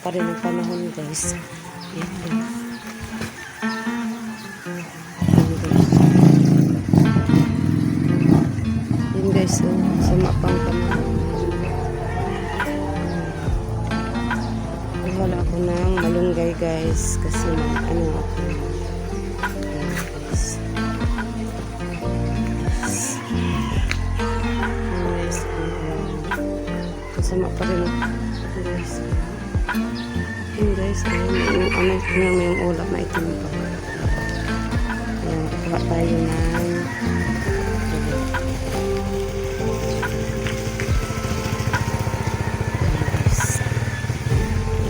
pa rin ang panahon guys. Yan. Yan guys. Guys, so, sama pang panahon. Wala ako ng malunggay guys kasi ano ako. Yun guys. Ayun, ano, yung, yung ulap na itim pa. Ayan, kukuha tayo ng.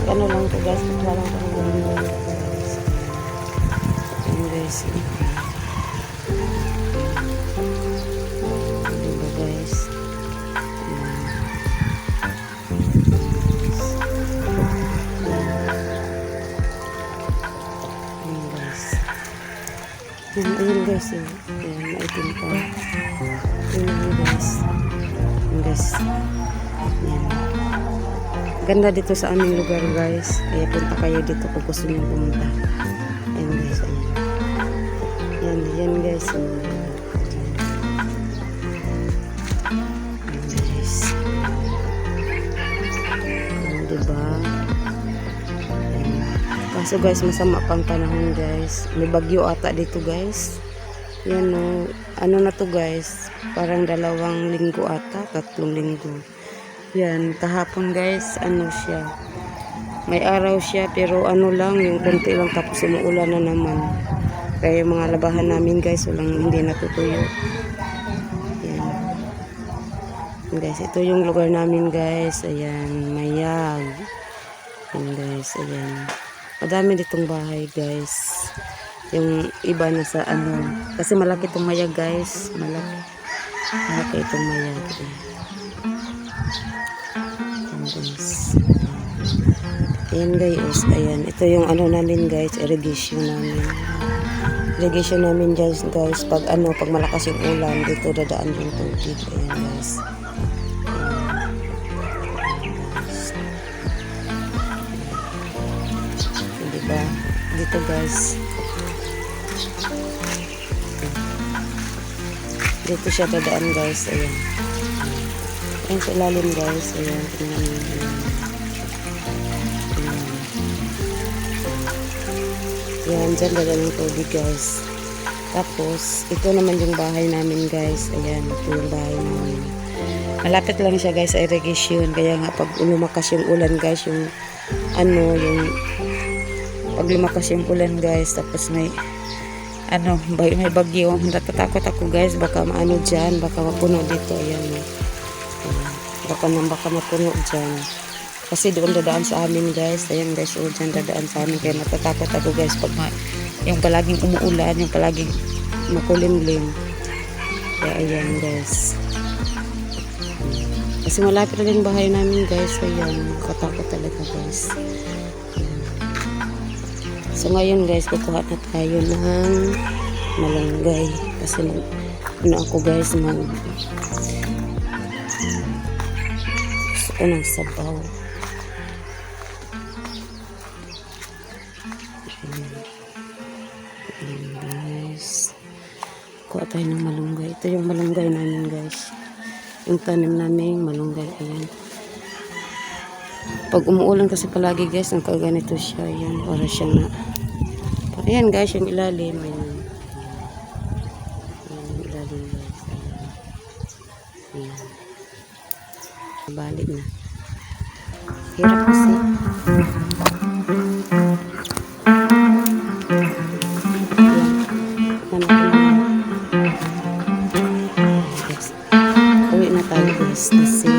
Ano lang to guys. Kukuha lang tayo ng guys. Ayan guys. Ayan, ayan guys. Ayan, ayan maitim pa. Ayan guys. Ayan guys. Ayan. Ganda dito sa aming lugar guys. Kaya punta kayo dito kung gusto niyo pumunta. Ayan guys. Ayan. Ayan, ayan guys. Ayan. Kaso guys, masama pang panahon guys. May bagyo ata dito guys. Yan no. Ano na to guys? Parang dalawang linggo ata. Tatlong linggo. Yan. Kahapon guys, ano siya. May araw siya pero ano lang, yung konti lang tapos umuulan na naman. Kaya yung mga labahan namin guys, walang hindi natutuyo. Yan. Guys, ito yung lugar namin guys. Ayan, mayag. Yan guys, ayan. Madami ditong bahay guys. Yung iba na sa ano. Kasi malaki itong mayag guys. Malaki. Malaki itong mayag. Ayan guys. Ayan guys. Ayan. Ito yung ano namin guys. Irrigation namin. Irrigation namin guys guys. Pag ano, pag malakas yung ulan, dito dadaan yung tubig. Ayan guys. Diba? Dito guys. Dito siya dadaan guys. Ayan. Ayan sa ilalim guys. Ayan. Tingnan niyo. Ayan. Ayan. Dyan dadaan yung tubig guys. Tapos, ito naman yung bahay namin guys. Ayan. Ito yung bahay namin. Malapit lang siya guys sa irrigation. Kaya nga pag lumakas yung ulan guys, yung ano, yung pag lumakas yung ulan guys, tapos may ano, bay- may bagyo. Natatakot ako guys, baka maano dyan, baka mapuno dito. Ayan. Baka nang baka mapuno dyan. Kasi doon dadaan sa amin guys. Ayan guys, oh, dyan dadaan sa amin. Kaya natatakot ako guys pag ma yung palaging umuulan, yung palaging makulimlim. Kaya ayan guys. Kasi malapit lang yung bahay namin guys. Ayan, katakot talaga guys. Ayan. So ngayon guys, kukuha na tayo ng malunggay. Kasi ano ako guys, mag gusto ko ng sabaw. Ayan. Ayan guys. Kuha tayo ng malunggay. Ito yung malunggay namin guys. Yung tanim namin, malunggay. Ayan. Pag umuulan kasi palagi guys, ang kaganito siya. Ayan, para siya na. Ayan guys, yung ilalim. Ayan. Ayan, yung ilalim guys. Ayan. Ayan. Balik na. Hirap kasi. Ayan. Uwi na tayo guys. Kasi